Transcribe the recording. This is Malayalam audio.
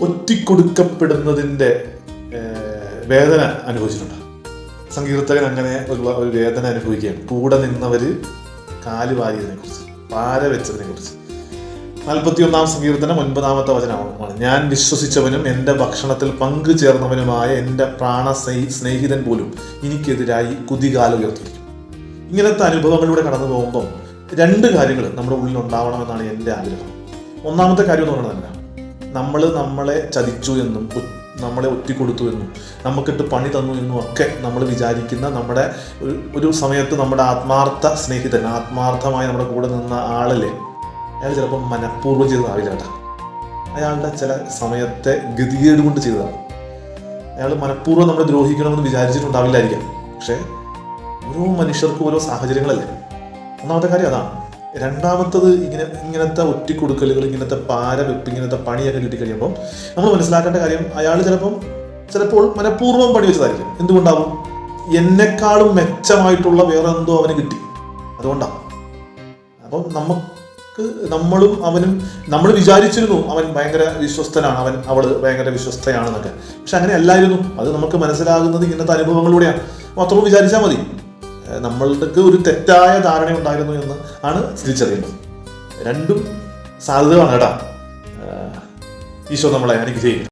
ഒറ്റിക്കൊടുക്കപ്പെടുന്നതിന്റെ വേദന അനുഭവിച്ചിട്ടുണ്ട്. സങ്കീർത്തകൻ അങ്ങനെ ഉള്ള ഒരു വേദന അനുഭവിക്കുകയാണ്. കൂടെ നിന്നവർ കാൽ വാരിയതിനെ കുറിച്ച് പാര വെച്ചതിനെ കുറിച്ച് നാൽപ്പത്തിയൊന്നാം സങ്കീർത്തനം ഒൻപതാമത്തെ വചനമാണ്. ഞാൻ വിശ്വസിച്ചവനും എന്റെ ഭക്ഷണത്തിൽ പങ്കു ചേർന്നവനുമായ എന്റെ പ്രാണ സ്നേഹി- സ്നേഹിതൻ പോലും എനിക്കെതിരായി കുതികാല ഉയർത്തിയിരിക്കും. ഇങ്ങനത്തെ അനുഭവങ്ങളിലൂടെ കടന്നു പോകുമ്പോൾ രണ്ട് കാര്യങ്ങൾ നമ്മുടെ ഉള്ളിൽ ഉണ്ടാവണമെന്നാണ് എന്റെ ആഗ്രഹം. ഒന്നാമത്തെ കാര്യം എന്ന് പറയുന്നത് നമ്മൾ നമ്മളെ ചതിച്ചു എന്നും നമ്മളെ ഒറ്റിക്കൊടുത്തു എന്നും നമുക്കിട്ട് പണി തന്നു എന്നും ഒക്കെ നമ്മൾ വിചാരിക്കുന്ന നമ്മുടെ ഒരു സമയത്ത് നമ്മുടെ ആത്മാർത്ഥ സ്നേഹിതൻ ആത്മാർത്ഥമായി നമ്മുടെ കൂടെ നിന്ന ആളല്ലേ അയാൾ ചിലപ്പോൾ മനഃപൂർവം ചെയ്തതാവില്ല കേട്ടോ. അയാളുടെ ചില സമയത്തെ ഗതികേട് കൊണ്ട് ചെയ്തതാണ്. അയാൾ മനഃപൂർവം നമ്മളെ ദ്രോഹിക്കണമെന്ന് വിചാരിച്ചിട്ടുണ്ടാവില്ലായിരിക്കാം. പക്ഷേ ഓരോ മനുഷ്യർക്കും ഓരോ സാഹചര്യങ്ങളല്ലേ? ഒന്നാമത്തെ കാര്യം അതാണ്. രണ്ടാമത്തത് ഇങ്ങനെ ഇങ്ങനത്തെ ഒറ്റിക്കൊടുക്കലുകൾ ഇങ്ങനത്തെ പാര വെപ്പ് ഇങ്ങനത്തെ പണിയൊക്കെ കിട്ടിക്കഴിയുമ്പോൾ നമ്മൾ മനസ്സിലാക്കേണ്ട കാര്യം അയാൾ ചിലപ്പം ചിലപ്പോൾ മനഃപൂർവം പണി വെച്ചതായിരിക്കും. എന്തുകൊണ്ടാവും? എന്നെക്കാളും മെച്ചമായിട്ടുള്ള വേറെ എന്തോ അവന് കിട്ടി. അതുകൊണ്ടാണ്. അപ്പം നമുക്ക് നമ്മളും അവനും നമ്മൾ വിചാരിച്ചിരുന്നു അവൻ ഭയങ്കര വിശ്വസ്തനാണ് അവൻ അവൾ ഭയങ്കര വിശ്വസ്തയാണെന്നൊക്കെ. പക്ഷെ അങ്ങനെ അല്ലായിരുന്നു. അത് നമുക്ക് മനസ്സിലാകുന്നത് ഇങ്ങനത്തെ അനുഭവങ്ങളിലൂടെയാണ് മാത്രം വിചാരിച്ചാൽ മതി. നമ്മൾക്ക് ഒരു തെറ്റായ ധാരണ ഉണ്ടായിരുന്നു എന്ന് ആണ് തിരിച്ചറിയുന്നത്. രണ്ടും സാധ്യതകളാണ് കേട്ടോ. ഈശോ നമ്മളെ അനുഗ്രഹിക്കും